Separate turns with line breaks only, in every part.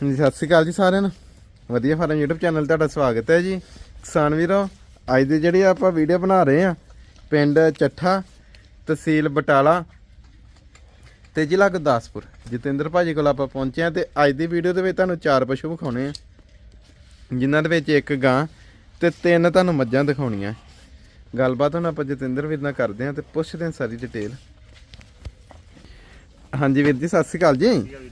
ਹਾਂਜੀ, ਸਤਿ ਸ਼੍ਰੀ ਅਕਾਲ ਜੀ ਸਾਰਿਆਂ ਨੂੰ। ਵਧੀਆ ਫਾਰਮ YouTube ਚੈਨਲ ਤੁਹਾਡਾ ਸਵਾਗਤ ਹੈ ਜੀ। ਕਿਸਾਨ ਵੀਰੋ, ਅੱਜ ਦੀ ਜਿਹੜੀ ਆਪਾਂ ਵੀਡੀਓ ਬਣਾ ਰਹੇ ਆ ਪਿੰਡ ਚੱਠਾ, ਤਹਿਸੀਲ ਬਟਾਲਾ ਤੇ ਜ਼ਿਲ੍ਹਾ ਗੁਰਦਾਸਪੁਰ। ਜਤਿੰਦਰ ਭਾਜੀ ਕੋਲ ਆਪਾਂ ਪਹੁੰਚੇ ਆ ਤੇ ਅੱਜ ਦੀ ਵੀਡੀਓ ਦੇ ਵਿੱਚ ਤੁਹਾਨੂੰ ਚਾਰ ਪਸ਼ੂ ਵਿਖਾਉਣੇ ਆ। ਜਿਨ੍ਹਾਂ ਦੇ ਵਿੱਚ ਇੱਕ ਗਾਂ ਤੇ ਤਿੰਨ ਤੁਹਾਨੂੰ ਮੱਝਾਂ ਦਿਖਾਉਣੀਆਂ। ਗੱਲਬਾਤ ਹੁਣ ਆਪਾਂ ਜਤਿੰਦਰ ਵੀਰ ਨਾਲ ਕਰਦੇ ਆ ਤੇ ਪੁੱਛਦੇ ਆ ਸਾਰੀ ਡਿਟੇਲ ਹਾਂਜੀ ਵੀਰ ਜੀ, ਸਤਿ ਸ਼੍ਰੀ ਅਕਾਲ ਜੀ।
ਜੀ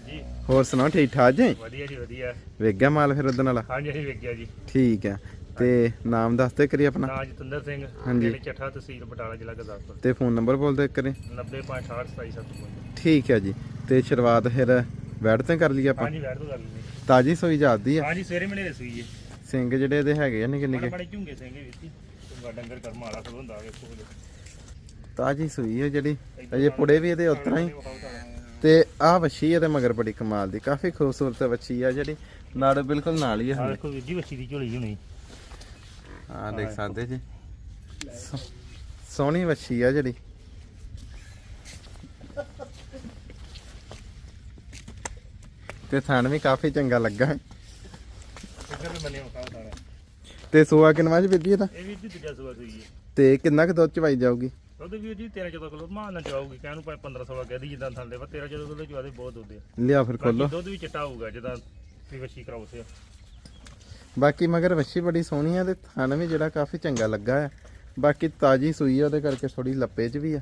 ਹੋਰ ਸੁਣਾਓ ਠੀਕ ਠਾਕ ਜੀ?
ਵਧੀਆ ਜੀ ਵਧੀਆ।
ਵੇਖ ਗਿਆ ਮਾਲ ਫਿਰ ਉਹਦੇ ਨਾਲ
ਹਾਂਜੀ ਅਸੀਂ ਵੇਖਿਆ ਜੀ।
ਠੀਕ ਹੈ। ਤੇ ਨਾਮ ਦੱਸ ਦੇ ਕਰੀ ਆਪਣਾ।
ਨਾਂ ਜਤਿੰਦਰ ਸਿੰਘ
ਹਾਂਜੀ।
ਚੱਠਾ ਤਹਿਸੀਲ ਬਟਾਲਾ ਜ਼ਿਲ੍ਹਾ ਗੁਰਦਾਸਪੁਰ।
ਤੇ ਫੋਨ ਨੰਬਰ ਬੋਲ ਦੇ ਕਰੀ
90.682775
ਠੀਕ ਹੈ ਜੀ। ਤੇ ਸ਼ੁਰੂਆਤ ਫਿਰ ਬੈਠ ਤੇ ਕਰ ਲਈ ਆਪਾਂ?
ਹਾਂਜੀ ਬੈਠ ਤੋਂ ਗੱਲ ਨਹੀਂ
ਤਾਜੀ ਸੋਈ ਜਾਂਦੀ ਆ?
ਹਾਂਜੀ ਸਵੇਰੇ ਮਿਲੇ ਰਸੂਈ ਜੀ
ਸਿੰਘ ਜਿਹੜੇ ਇਹਦੇ ਹੈਗੇ ਆ ਨਿੱਕੇ ਨਿੱਕੇ।
ਬੜੇ ਝੁੰਗੇ ਸਿੰਘੇ ਜੀ ਚੰਗਾ ਡੰਗਰ ਕਰਮ ਵਾਲਾ ਖਲੋ ਹੁੰਦਾ ਵੇਖੋ।
ਤਾਜੀ ਸੋਈ ਹੈ ਜਿਹੜੀ। ਅਜੇ ਪੁੜੇ ਵੀ ਇਹਦੇ ਉਤਰਾ ਹੀ। ਤੇ ਆਹ ਵੱਛੀ ਇਹਦੇ ਮਗਰ ਬੜੀ ਕਮਾਲ ਦੀ ਕਾਫੀ ਖੂਬਸੂਰਤ ਵੱਛੀ ਆ ਜਿਹੜੀ। ਨਾੜ ਬਿਲਕੁਲ ਨਾਲ ਹੀ ਹੈ
ਵੇਖੋ ਵੀਰ ਜੀ ਵੱਛੀ ਦੀ ਝੋਲੀ ਹੋਣੀ।
ਹਾਂ ਦੇਖ ਸਕਦੇ ਜੀ। ਸੋ- ਸੋਹਣੀ ਵੱਛੀ ਆ ਜਿਹੜੀ। ਤੇ ਥਣ ਵੀ ਕਾਫੀ ਚੰਗਾ ਲੱਗਾ।
ਇੱਧਰ ਵੀ ਬੰਨੇ
ਤੇ ਸੋਆ ਕਿੰਨਵਾਂ ਚ ਵਿੱਧੀ ਇਹਦਾ?
ਇਹ ਵੀਰ ਜੀ ਦੂਜਾ ਸੂਆ ਸੂਈ ਹੈ।
ਤੇ ਕਿੰਨਾ ਕੁ ਦੁੱਧ ਚਵਾਈ ਜਾਊਗੀ?
ਉਹਦੇ ਵੀਰ ਜੀ 13 14 ਕਿਲੋ ਮਾਂ ਨਾ ਚਵਾਉਗੀ ਕਹਿਣ ਨੂੰ ਭਾਵੇਂ 15 16 ਕਹਿ ਦੀ ਜਿੱਦਾਂ ਥੱਲੇ ਵਾ 13 14 ਕਿਲੋ ਚਵਾਦੇ ਬਹੁਤ ਦੁੱਧ ਹੈ
ਲਿਆ ਫਿਰ
ਬਾਕੀ
ਖੋਲੋ
ਦੁੱਧ ਵੀ ਚਿੱਟਾ ਹੋਊਗਾ ਜਿੱਦਾਂ ਵੀ ਵੱਛੀ ਕਰਾਉਸ ਆ
ਬਾਕੀ ਮਗਰ ਵੱਛੀ ਬੜੀ ਸੋਹਣੀ ਆ ਤੇ ਥਣ ਵੀ ਜਿਹੜਾ ਕਾਫੀ ਚੰਗਾ ਲੱਗਾ ਹੈ ਬਾਕੀ ਤਾਜੀ ਸੂਈ ਆ ਉਹਦੇ ਕਰਕੇ ਥੋੜੀ ਲੱਪੇ ਚ ਵੀ ਆ।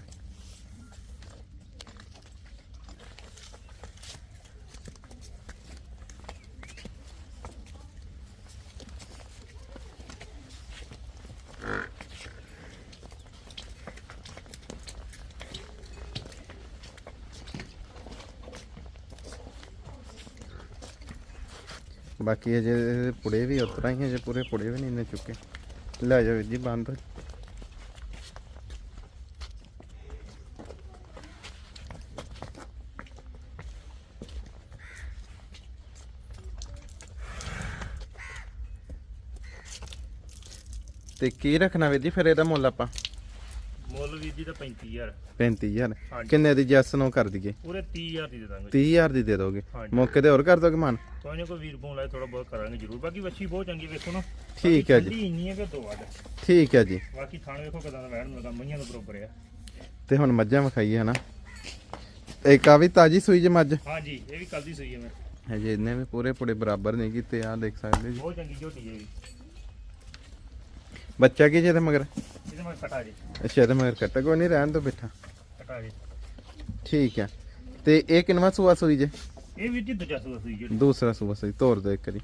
ਬਾਕੀ ਅਜੇ ਪੁੜੇ ਵੀ ਉਤਰਾ ਹੀ ਅਜੇ ਪੂਰੇ ਪੁੜੇ ਵੀ ਨਹੀਂ ਨੇ ਚੁੱਕੇ। ਲੈ ਜਾਓ ਵੀਰ ਜੀ, ਬੰਦ। ਤੇ ਕੀ ਰੱਖਣਾ ਵੀਰ ਜੀ, ਫਿਰ ਇਹਦਾ ਮੁੱਲ ਆਪਾਂ?
ਜੀ ਦਾ 35000
35000
ਹਾਂਜੀ।
ਕਿੰਨੇ ਦੀ ਜੈਸ ਨੂੰ ਕਰ ਦਈਏ?
ਪੂਰੇ 30000 ਦੀ ਦੇ ਦਾਂਗੇ।
30000 ਦੀ ਦੇ ਦੋਗੇ। ਮੌਕੇ ਤੇ ਹੋਰ ਕਰ ਦੋਗੇ ਮਾਨ?
ਕੋਈ ਨਾ ਕੋਈ ਵੀਰ ਫੋਨ ਲਾਏ ਥੋੜਾ ਬਹੁਤ ਕਰਾਂਗੇ ਜ਼ਰੂਰ। ਬਾਕੀ ਵੱਛੀ ਬਹੁਤ ਚੰਗੀ ਵੇਖੋ ਨਾ।
ਠੀਕ ਹੈ ਜੀ।
ਇੰਨੀ ਹੈ ਕਿ ਦੋ ਵੱਡ
ਠੀਕ ਹੈ ਜੀ।
ਬਾਕੀ ਥਾਣ ਵੇਖੋ ਕਿਦਾਂ ਦਾ ਵੈਣ ਮਿਲਦਾ ਮਈਆਂ ਦੇ ਬਰੋਬਰ ਆ।
ਤੇ ਹੁਣ ਮੱਝਾਂ ਵਿਖਾਈਏ ਹਨਾ। ਇੱਕ ਆ ਵੀ ਤਾਜੀ ਸੂਈ ਜੇ ਮੱਝ।
ਹਾਂਜੀ ਇਹ ਵੀ ਕੱਲ ਦੀ ਸੂਈ ਹੈ ਮੈਂ
ਹਜੇ ਇਹਨੇ ਵੀ ਪੂਰੇ ਪੂਰੇ ਬਰਾਬਰ ਨਹੀਂ ਕੀਤੇ ਆ ਦੇਖ ਸਕਦੇ ਜੀ।
ਬਹੁਤ ਚੰਗੀ ਝੋਟੀ ਹੈ
ਬੱਚਾ ਕੀ ਜਿਹਦੇ ਮਗਰ?
ਇਹਦੇ ਮੈਂ ਕਟਾ ਜੀ।
ਅੱਛਾ ਇਹਦੇ ਮਗਰ ਕੱਟਾ ਕੋਈ ਨਹੀਂ ਰਹਿਣ ਤੋਂ ਬਿਠਾ।
ਕਟਾ ਜੀ।
ਠੀਕ ਹੈ। ਤੇ ਇਹ ਕਿੰਨਵਾ ਸੂਆ ਸੂਈ ਜੇ?
ਇਹ ਵੀਰ ਜੀ ਦੂਜਾ ਸੂਆ ਸੂਈ ਜਿਹੜੀ।
ਦੂਸਰਾ ਸੂਆ ਸੂਈ ਤੋਰ ਦੋ ਇੱਕ ਵਾਰੀ।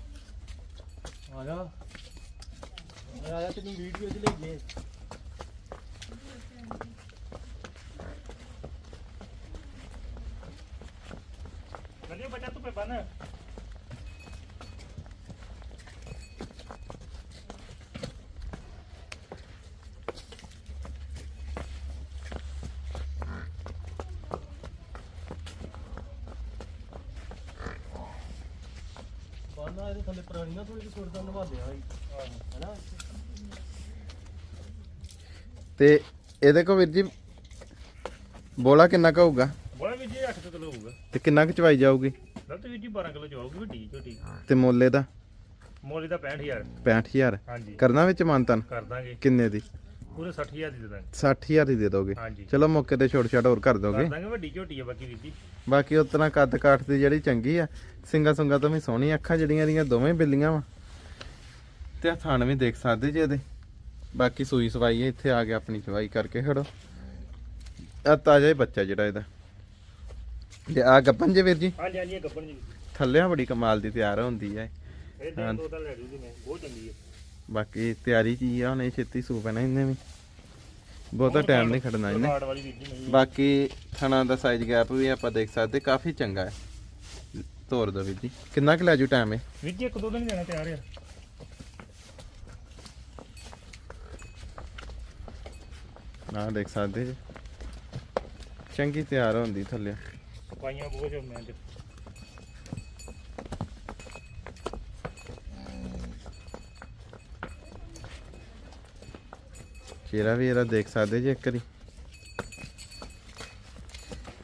ਆ ਜਾ। ਆ ਜਾ ਤੈਨੂੰ ਵੀਡੀਓ ਚ ਲੈ ਗਏ ਬੱਚਾ ਤੂੰ ਪੇ ਬਨ।
ਬਾਨਾ ਇਹਦੇ ਥੱਲੇ ਪੁਰਾਣੀ ਨਾ ਥੋੜੀ ਜਿਹੀ ਸੁਰਦਾ ਨਿਭਾਉਂਦੇ ਆ ਹੈਨਾ?
ਤੇ ਇਹਦੇ ਕੋ ਵੀਰ ਜੀ ਬੋਲਾ ਕਿੰਨਾ ਕੁ ਹੋਊਗਾ?
ਬੋਲਾ ਵੀਰ ਜੀ 8 ਕਿਲੋ ਹੋਊਗਾ।
ਤੇ ਕਿੰਨਾ ਕੁ ਚਵਾਈ ਜਾਊਗੀ?
ਗਲਤ ਵੀਰ ਜੀ 12 ਕਿਲੋ ਚਵਾਉਗੀ ਵੱਡੀ ਝੋਟੀ
ਤੇ ਮੁੱਲ ਇਹਦਾ
ਮੋਲੀ ਦਾ 65000
65000
ਹਾਂਜੀ।
ਕਰਨਾ ਵਿੱਚ ਮਾਨਤਨ?
ਕਰ ਦਾਂਗੇ।
ਕਿੰਨੇ ਦੀ?
ਪੂਰੇ 60000 ਦੀ ਦੇ ਦਾਂਗੇ।
60000 ਦੀ ਦੇ ਦੋਗੇ।
ਹਾਂਜੀ।
ਚਲੋ ਮੌਕੇ ਤੇ ਛੋਟ ਛਾਟ ਹੋਰ ਕਰ ਦੋਗੇ
ਕਰ ਦਾਂਗੇ। ਵੱਡੀ ਝੋਟੀ ਹੈ ਬਾਕੀ ਵੀਰ ਜੀ
ਬਾਕੀ ਉਤਨਾ ਕੱਦ ਕਾਠ ਦੀ ਜਿਹੜੀ ਚੰਗੀ ਆ ਸਿੰਗਾ ਸੁੰਗਾ ਤੋਂ ਵੀ ਸੋਹਣੀ ਅੱਖਾਂ ਜਿਹੜੀਆਂ ਦੀਆਂ ਦੋਵੇਂ ਬਿੱਲੀਆਂ ਵਾ। ਤੇ ਆ ਥਣ ਵੀ ਦੇਖ ਸਕਦੇ ਜੇ ਇਹਦੇ। ਬਾਕੀ ਸੂਈ ਸਵਾਈ ਹੈ ਇੱਥੇ ਆ ਕੇ ਆਪਣੀ ਚਵਾਈ ਕਰਕੇ ਖੜੋ। ਆ ਤਾਜ਼ਾ ਹੀ ਬੱਚਾ ਜਿਹੜਾ ਇਹਦਾ। ਤੇ ਆ ਗੱਪਨ ਜੇ ਵੀਰ ਜੀ?
ਹਾਂਜੀ ਹਾਂਜੀ ਇਹ ਗੱਬਣ ਜੀ।
ਥੱਲਿਆਂ ਬੜੀ ਕਮਾਲ ਦੀ ਤਿਆਰ ਹੁੰਦੀ ਹੈ
ਇਹ। ਦੋ ਤਾਂ ਲੈ ਜੂਗੀ ਮੈਂ ਬਹੁਤ ਚੰਗੀ ਹੈ
ਬਾਕੀ ਤਿਆਰੀ ਚ ਹੀ ਆ ਹੁਣ ਇਹ ਛੇਤੀ ਸੂ ਪੈਣਾ ਇਹਨੇ ਵੀ। ਬਹੁਤਾ ਟਾਈਮ ਨਹੀਂ ਖੜਨਾ ਇਹਨੇ।
ਵਾਲੀ ਨਹੀਂ
ਬਾਕੀ ਥਣਾ ਦਾ ਸਾਈਜ਼ ਗੈਪ ਵੀ ਆਪਾਂ ਦੇਖ ਸਕਦੇ ਕਾਫੀ ਚੰਗਾ ਹੈ। ਤੋਰ ਦੋ ਵੀਰ ਜੀ। ਕਿੰਨਾ ਕੁ ਲੈ ਜੂ ਟਾਈਮ ਇਹ?
ਵੀਰ ਜੀ ਇੱਕ ਦੋ ਦਿਨ ਜਾਣਾ ਤਿਆਰ ਆ।
ਆ ਦੇਖ ਸਕਦੇ ਜੀ। ਚੰਗੀ ਤਿਆਰ ਹੁੰਦੀ ਥੱਲੇ।
ਸਫਾਈਆਂ ਬਹੁਤ ਮੈਂ
ਚਿਹਰਾ ਵੀ ਇਹਦਾ ਦੇਖ ਸਕਦੇ ਜੀ ਇੱਕ ਵਾਰੀ।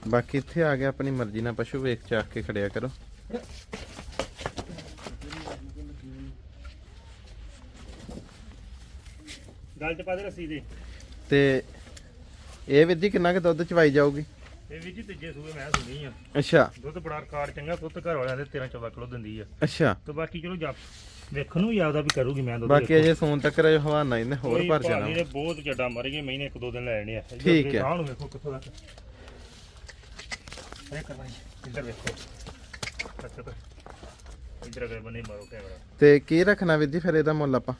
ਬਾਕੀ ਇੱਥੇ ਆ ਗਿਆ ਆਪਣੀ ਮਰਜ਼ੀ ਨਾਲ ਪਸ਼ੂ ਵੇਖ ਚਾਖ ਕੇ ਖੜਿਆ ਕਰੋ।
ਗੱਲ ਪਾ ਦੇ ਰੱਸੀ ਦੇ।
ਤੇ ਇਹ ਵੀਰ ਕਿੰਨਾ ਕਿ ਦੁੱਧ ਚਵਾਈ ਜਾਊਗੀ?
ਇਹ ਵੀਰ ਜੀ ਤੀਜੇ ਸੂਏ ਮੈਂ ਸੁਣੀ ਆ।
ਅੱਛਾ।
ਦੁੱਧ ਬੜਾ ਰਿਕਾਰਡ ਚੰਗਾ ਦੁੱਧ ਘਰ ਵਾਲਿਆਂ ਦੇ 13 14 ਕਿਲੋ ਦਿੰਦੀ ਆ।
ਅੱਛਾ।
ਤੇ ਬਾਕੀ ਚਲੋ ਜੱਪ ਵੇਖਣ ਨੂੰ ਯਾਦ ਆ ਵੀ ਕਰੂਗੀ ਮੈਂ ਦੁੱਧ
ਬਾਕੀ ਅਜੇ ਸੂਨ ਤੱਕ ਹਵਾਨਾ ਇਹਨੇ ਹੋਰ ਭਰ ਜਾਣਾ।
ਨੇ ਬਹੁਤ ਚੱਡਾ ਮਰ ਗਏ ਮਹੀਨੇ ਇੱਕ ਦੋ ਦਿਨ ਲੈ ਜਾਣੇ ਆ।
ਠੀਕ ਹੈ।
ਗਾਂਹ ਨੂੰ ਵੇਖੋ ਕਿੱਥੋਂ ਤੱਕ। ਇਹ ਇੱਧਰ ਵੇਖੋ। ਅੱਛਾ ਇੱਧਰ ਅਗਰ ਬਨੇ ਮਾਰੋ ਕੈਮਰਾ।
ਤੇ ਕੀ ਰੱਖਣਾ ਵੀਰ ਜੀ ਫਿਰ ਇਹਦਾ ਮੁੱਲ ਆਪਾਂ?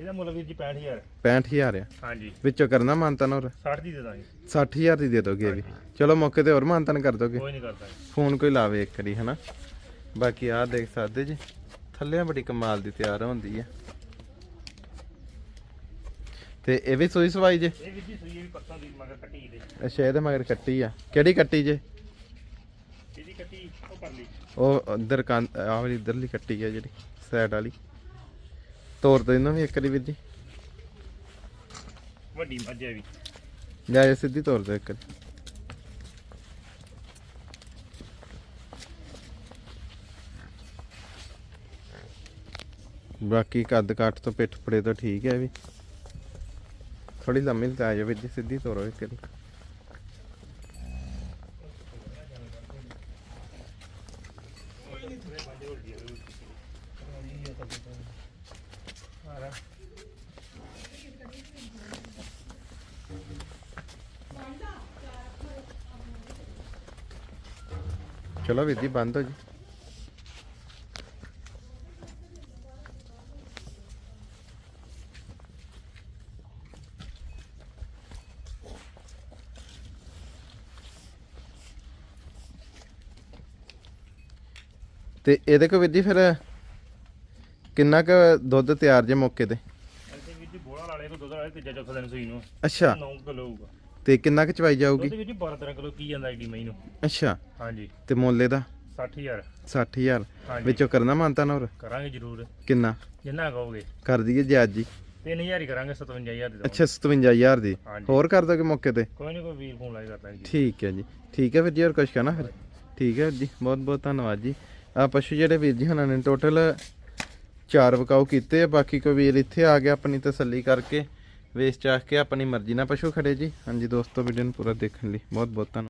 ਇਹਦਾ ਮੁੱਲ ਵੀਰ ਜੀ 65000
65000 ਆ।
ਹਾਂਜੀ।
ਵਿੱਚੋਂ ਕਰਨਾ ਮਾਨਤਨ ਹੋਰ?
60 ਦੀ ਦੇ ਦਾਂਗੇ।
60000 ਦੀ ਦੇ ਦੋਗੇ ਵੀ। ਚਲੋ ਮੌਕੇ ਤੇ ਹੋਰ ਮਾਨਤਨ ਕਰ ਦੋਗੇ।
ਕੋਈ ਨਹੀਂ ਕਰਦਾ।
ਫੋਨ ਕੋਈ ਲਾਵੇ ਇੱਕ ਵਾਰੀ ਹਨਾ? ਬਾਕੀ ਆਹ ਦੇਖ ਸਕਦੇ ਜੀ। ਥੱਲੇ ਬੜੀ ਕਮਾਲ ਦੀ ਤਿਆਰ ਹੁੰਦੀ ਆ। ਤੇ ਇਹ ਵੀ ਸੂਈ ਸਵਾਈ ਜੇ?
ਇਹ ਵੀਰ ਜੀ ਸੂਈ ਇਹ ਵੀ ਪੱਤਾਂ ਦੀ ਮਗਰ ਕੱਟੀ ਦੇ।
ਅੱਛਾ ਇਹਦੇ ਮਗਰ ਕੱਟੀ ਆ। ਕਿਹੜੀ ਕੱਟੀ ਜੇ?
ਇਹਦੀ ਕੱਟੀ ਉਹ ਕਰ ਲਈ
ਉਹ ਉਧਰ ਕਾਂ ਆਹ ਵਾਲੀ ਇਧਰਲੀ ਕੱਟੀ ਆ ਜਿਹੜੀ ਸਾਈਡ ਵਾਲੀ। ਤੋਰ ਦੋ ਇਹਨਾਂ ਵੀ ਇੱਕ ਵਾਰੀ ਵੀਰ ਜੀ।
ਵੱਡੀ ਮੱਝ ਵੀ।
ਜਾ ਸਿੱਧੀ ਤੋਰ ਦੋ ਇੱਕ ਵਾਰੀ। ਬਾਕੀ ਕੱਦ ਕੱਟ ਤੋਂ ਪਿੱਠ ਫੜੇ ਤੋਂ ਠੀਕ ਹੈ ਵੀ। ਥੋੜੀ ਲੰਮੀ ਤੇ ਆ ਜੀ, ਸਿੱਧੀ ਤੋਰੋ ਇੱਕ ਵਾਰੀ। ਚਲੋ ਵੀਰ ਜੀ, ਬੰਦ ਹੋ ਜੀ। ਤੇ ਇਹਦੇ ਕੋ ਵੀਰ ਜੀ ਫਿਰ ਕਿੰਨਾ ਕੁ ਦੁੱਧ ਤਿਆਰ ਜੇ ਮੌਕੇ ਤੇ?
ਐਸੇ ਵੀਰ ਜੀ ਬੋਲਾ ਵਾਲੇ ਕੋ ਦੁੱਧ ਵਾਲੇ ਤੀਜਾ ਚੌਥਾ ਦਿਨ ਸੂਈ ਨੂੰ।
ਅੱਛਾ।
9 ਕਿਲੋ ਹੋਊਗਾ।
ਤੇ ਕਿੰਨਾ ਕੁ ਚਵਾਈ ਜਾਊਗੀ?
ਦੁੱਧ ਵੀਰ ਜੀ 12 13 ਕਿਲੋ ਕੀ ਜਾਂਦਾ ਐਡੀ ਮਈ ਨੂੰ।
ਅੱਛਾ।
ਹਾਂਜੀ।
ਤੇ ਮੁੱਲ ਦਾ
60000
60000
ਹਾਂਜੀ।
ਵਿੱਚੋਂ ਕਰਨਾ ਮਾਨਤਾ ਨਾ ਹੋਰ?
ਕਰਾਂਗੇ ਜ਼ਰੂਰ।
ਕਿੰਨਾ?
ਜਿੰਨਾ ਕਹੋਗੇ
ਕਰ ਦਈਏ ਜੀ। ਅੱਜ ਜੀ
3000 ਹੀ ਕਰਾਂਗੇ 57000 ਦੇ
ਅੱਛਾ 57000 ਦੀ।
ਹਾਂਜੀ।
ਹੋਰ ਕਰ ਦੋਗੇ ਮੌਕੇ ਤੇ?
ਕੋਈ ਨਹੀਂ ਕੋਈ ਵੀਰ ਫੋਨ ਲਾਈ ਕਰਦਾ ਜੀ।
ਠੀਕ ਹੈ ਜੀ। ਠੀਕ ਹੈ ਵੀਰ ਜੀ ਹੋਰ ਕੁਝ ਕਹਿਣਾ ਫਿਰ? ਠੀਕ ਹੈ ਵੀਰ ਜੀ ਬਹੁਤ ਬਹੁਤ ਧੰਨਵਾਦ ਜੀ। ਆ ਪਸ਼ੂ ਜਿਹੜੇ ਵੀਰ ਜੀ ਹੁਣਾਂ ਨੇ ਟੋਟਲ ਚਾਰ ਵਕਾਊ ਕੀਤੇ ਆ, ਬਾਕੀ ਕੋਈ ਵੀਰ ਇੱਥੇ ਆ ਗਿਆ ਆਪਣੀ ਤਸੱਲੀ ਕਰਕੇ ਵੇਚ ਚਾਹ ਕੇ ਆਪਣੀ ਮਰਜ਼ੀ ਨਾਲ ਪਸ਼ੂ ਖੜੇ ਜੀ। ਹਾਂਜੀ ਦੋਸਤੋ ਵੀਡੀਓ ਨੂੰ ਪੂਰਾ ਦੇਖਣ ਲਈ ਬਹੁਤ ਬਹੁਤ ਧੰਨਵਾਦ।